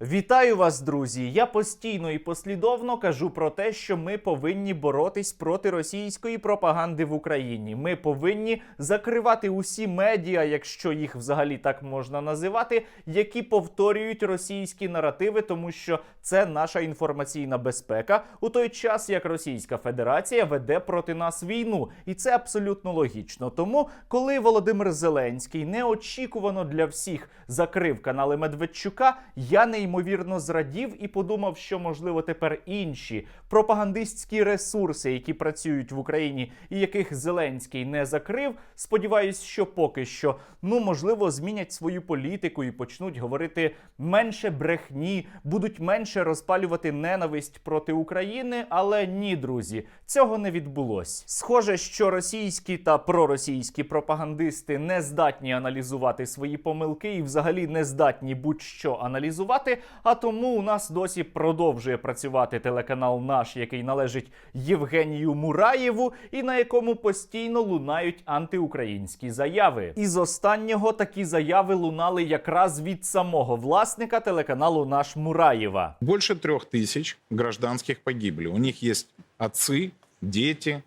Вітаю вас, друзі! Я постійно і послідовно кажу про те, що ми повинні боротись проти російської пропаганди в Україні. Ми повинні закривати усі медіа, якщо їх взагалі так можна називати, які повторюють російські наративи, тому що це наша інформаційна безпека у той час, як Російська Федерація веде проти нас війну, і це абсолютно логічно. Тому, коли Володимир Зеленський неочікувано для всіх закрив канали Медведчука, я неймовірно зрадів і подумав, що можливо тепер інші пропагандистські ресурси, які працюють в Україні, і яких Зеленський не закрив. Сподіваюсь, що поки що ну можливо змінять свою політику і почнуть говорити менше брехні, будуть менше розпалювати ненависть проти України. Але ні, друзі, цього не відбулось. Схоже, що російські та проросійські пропагандисти не здатні аналізувати свої помилки і взагалі не здатні будь-що аналізувати. А тому у нас досі продовжує працювати телеканал наш, який належить Євгенію Мураєву, і на якому постійно лунають антиукраїнські заяви. Із останнього такі заяви лунали якраз від самого власника телеканалу Наш Мураєва. Больше трех тысяч гражданских погибли. У них есть отцы, дети,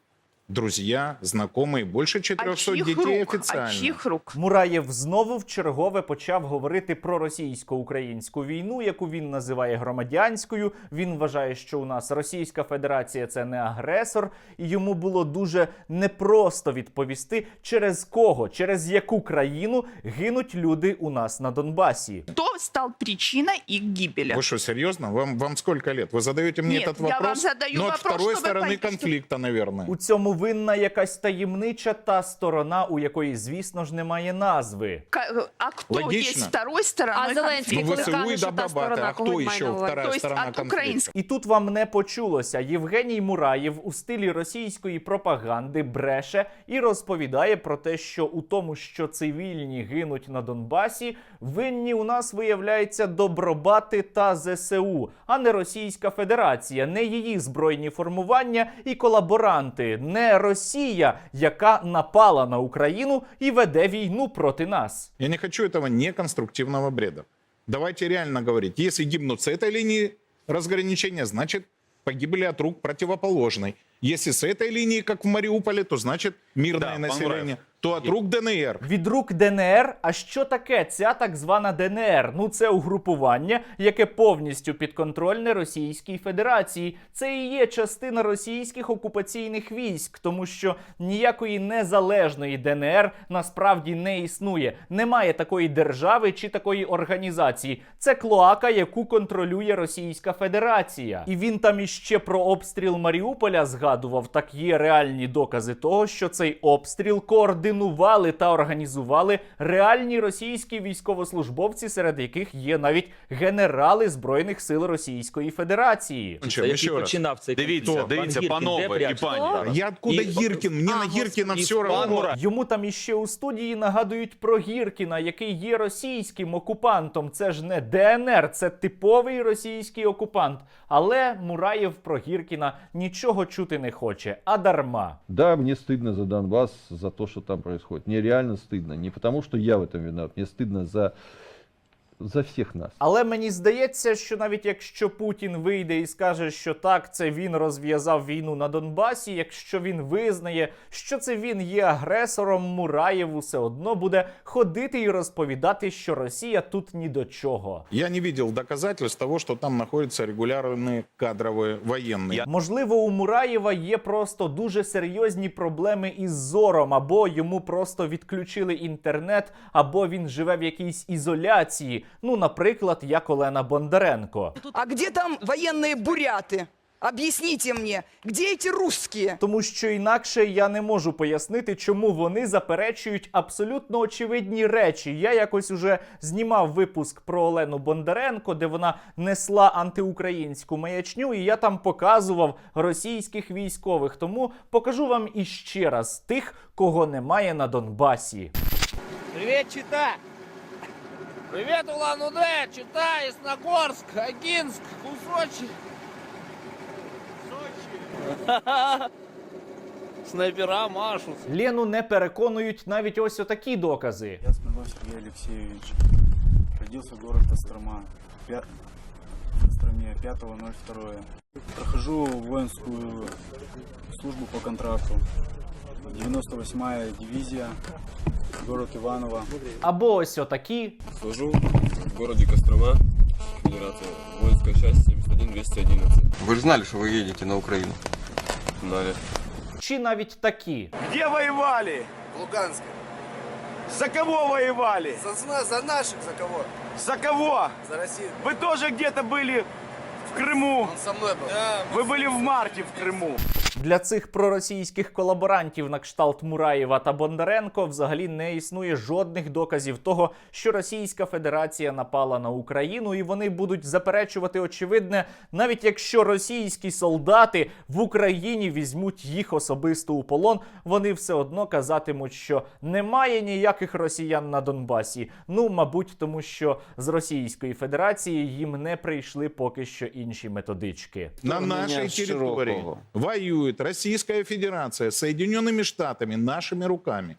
друзья, знакомые. Больше 400 а чьих детей рук? официально. А чьих рук? Мураєв знову в чергове почав говорити про російсько-українську війну, яку він називає громадянською. Він вважає, що у нас Російська Федерація це не агресор, і йому було дуже непросто відповісти, через кого, через яку країну гинуть люди у нас на Донбасі. Кто стал причиной их гибели? Вы что, серьезно? Вам, вам сколько лет? Вы задаете мне Нет, этот я вам вопрос? задаю но вопрос, от второй чтобы стороны понять, что- конфликта, наверное. У цьому винна якась таємнича та сторона, у якої, звісно ж, немає назви. Ка- А кто Логично. есть второй стороной А Зеленський, Ну, коли каже, що та сторона, А кого кто він має еще на увазі? вторая То есть сторона украинского. І тут вам не почулося. Євгеній Мураєв у стилі російської пропаганди бреше і розповідає про те, що у тому, що цивільні гинуть на Донбасі, винні у нас виявляється добробати та ЗСУ, а не Російська Федерація, не її збройні формування і колаборанти, не Росія, яка напала на Україну і веде війну проти нас. Я не хочу этого неконструктивного бреда. Давайте реально говорить. Если гибнут с этой линии разграничения, значит погибли от рук противоположной. Если с этой линии, как в Мариуполе, то значит мирное Да, население, то от рук ДНР. Від рук ДНР. А що таке ця так звана ДНР? Ну це угрупування, яке повністю підконтрольне Російській Федерації. Це і є частина російських окупаційних військ, тому що ніякої незалежної ДНР насправді не існує. Немає такої держави чи такої організації. Це клоака, яку контролює Російська Федерація. І він там іще про обстріл Маріуполя згадував. Так є реальні докази того, що цей обстріл координували та організували реальні російські військовослужбовці, серед яких є навіть генерали збройних сил Російської Федерації. Чем? який Еще починав цей Дивіться, конфлікт. дивіться, Пан панове і пані. Я откуда? Мне А, на Гиркина господи, все равно. Йому там іще у студії нагадують про Гіркіна, який є російським окупантом. Це ж не ДНР, це типовий російський окупант. Але Мураєв про Гіркіна нічого чути не хоче, а дарма. Да, мне стыдно за Донбасс, за то, что там происходит. Мне реально стыдно. Не потому, что я в этом виноват. Мне стыдно за, за всех нас. Але мені здається, що навіть якщо Путін вийде і скаже, що так, це він розв'язав війну на Донбасі, якщо він визнає, що це він є агресором, Мураєв все одно буде ходити і розповідати, що Росія тут ні до чого. Я не видел доказательств того, что там находятся регулярные кадровые военные. Я- Можливо, у Мураєва є просто дуже серйозні проблеми із зором, або йому просто відключили інтернет, або він живе в якійсь ізоляції. Ну, наприклад, як Олена Бондаренко. А где там военные буряты? Объясните мне, где эти русские? Тому що інакше я не можу пояснити, чому вони заперечують абсолютно очевидні речі. Я якось уже знімав випуск про Олену Бондаренко, де вона несла антиукраїнську маячню, і я там показував російських військових. Тому покажу вам іще раз тих, кого немає на Донбасі. Привет, Чита! Привет, Улан-Удэ, Чита, Ясногорск, Агинск, Кусочи. Сочи. Снайпера машут. Лену не переконують навіть ось отакі докази. Я Смирнов Сергей Алексеевич. Родился город Кострома. Пя- Костроме 5.02. Прохожу воинскую службу по контракту. 98-я дивизия, город Иваново. Або ось отакі, Служу в городе Кострома, Федерация, воинская часть 71211. Вы же знали, что вы едете на Украину. Знали. чи навіть такі. Где воевали? В Луганске. За кого воевали? За, за наших, за кого? За кого? За Россию. Вы тоже где-то были в Крыму. Он со мной был. Вы были в марте в Крыму. Для цих проросійських колаборантів на кшталт Мураєва та Бондаренко взагалі не існує жодних доказів того, що Російська Федерація напала на Україну, і вони будуть заперечувати очевидне, навіть якщо російські солдати в Україні візьмуть їх особисто у полон, вони все одно казатимуть, що немає ніяких росіян на Донбасі. Ну, мабуть, тому що з Російської Федерації їм не прийшли поки що інші методички. На у меня нашей воюет Российская Федерация Соединенными Штатами нашими руками.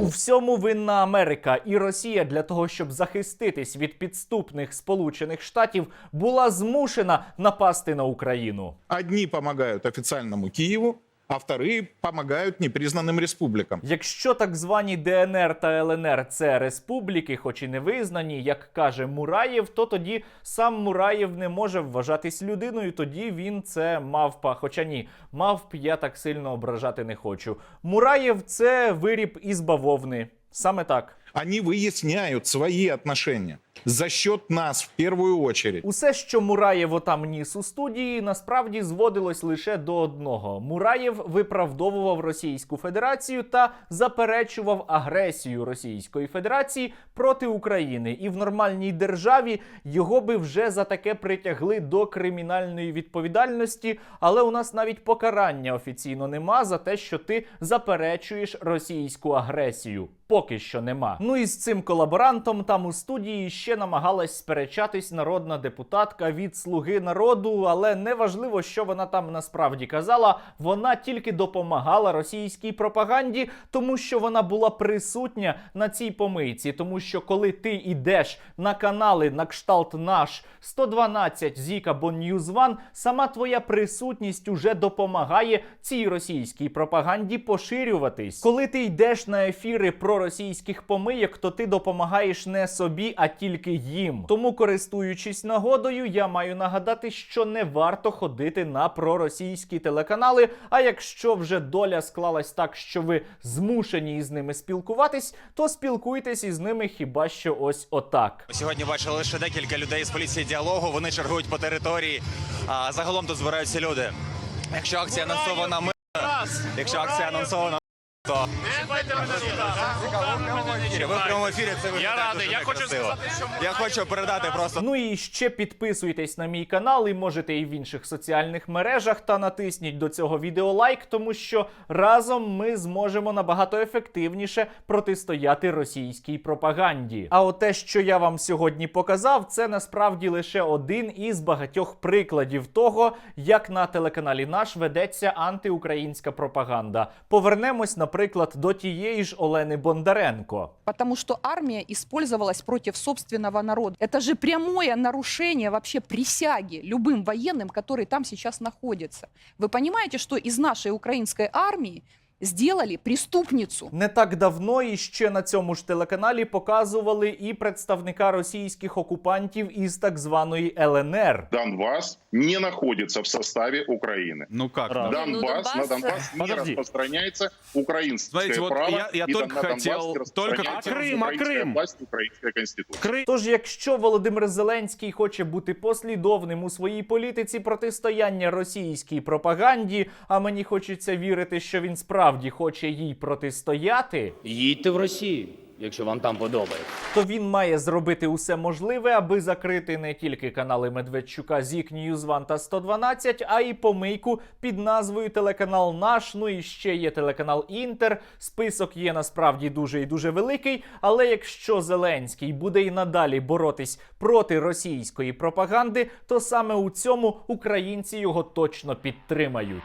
У всьому винна Америка і Росія для того, щоб захиститись від підступних Сполучених Штатів, була змушена напасти на Україну. Одні допомагають офіційному Киеву, а вторые помогают непризнанным республикам. Якщо так звані ДНР та ЛНР це республіки, хоч і не визнані, як каже Мураєв, то тоді сам Мураєв не може вважатись людиною. Тоді він це мавпа. Хоча ні, мавп я так сильно ображати не хочу. Мураєв це виріб із бавовни. Саме так. Они выясняют свои отношения за счет нас в первую очередь. Усе, що Мураєв там ніс у студії, насправді зводилось лише до одного: Мураєв виправдовував Російську Федерацію та заперечував агресію Російської Федерації проти України. І в нормальній державі його би вже за таке притягли до кримінальної відповідальності. Але у нас навіть покарання офіційно нема за те, що ти заперечуєш російську агресію. Поки що нема. Ну і з цим колаборантом там у студії ще намагалась сперечатись народна депутатка від слуги народу, але неважливо, що вона там насправді казала. Вона тільки допомагала російській пропаганді, тому що вона була присутня на цій помийці. Тому що коли ти йдеш на канали на кшталт наш 112 Зік або Ньюзван, сама твоя присутність уже допомагає цій російській пропаганді поширюватись. Коли ти йдеш на ефіри проросійських помийок, то ти допомагаєш не собі, а тільки їм. Тому, користуючись нагодою, я маю нагадати, що не варто ходити на проросійські телеканали. А якщо вже доля склалась так, що ви змушені із ними спілкуватись, то спілкуйтесь із ними хіба що ось отак. Сьогодні бачили лише декілька людей з поліції діалогу. Вони чергують по території. А загалом тут збираються люди. Якщо акція анонсована, ми якщо акція анонсована, ви в прямому ефірі. Це я радий. Я хочу сказати, що я хочу передати просто Ну і ще підписуйтесь на мій канал і можете і в інших соціальних мережах та натисніть до цього відео лайк, тому що разом ми зможемо набагато ефективніше протистояти російській пропаганді. А от те, що я вам сьогодні показав, це насправді лише один із багатьох прикладів того, як на телеканалі наш ведеться антиукраїнська пропаганда. Повернемось, наприклад, до тієї ж Олени Бондаренко. Потому что армия использовалась против собственного народа. Это же прямое нарушение вообще присяги любым военным, которые там сейчас находятся. Вы понимаете, что из нашей украинской армии сделали преступницу? Не так давно і ще на цьому ж телеканалі показували і представника російських окупантів із так званої ЛНР. Донбасс не находится в составе Украины. Ну как? Донбасс, на Донбасс не Подожди. распространяется украинское Смотрите, вот право, я- я и только на Донбасс хотел- только распространяется хотел- Крым, а украинская Крым? власть, украинская конституция. Тож, якщо Володимир Зеленський хоче бути послідовним у своїй політиці протистояння російській пропаганді, а мені хочеться вірити, що він справді хоче їй протистояти, Їдьте в Росію, якщо вам там подобається. то він має зробити усе можливе, аби закрити не тільки канали Медведчука, Зік, Ньюзван та 112, а й помийку під назвою Телеканал Наш. Ну і ще є телеканал Інтер. Список є насправді дуже і дуже великий. Але якщо Зеленський буде і надалі боротись проти російської пропаганди, то саме у цьому українці його точно підтримають.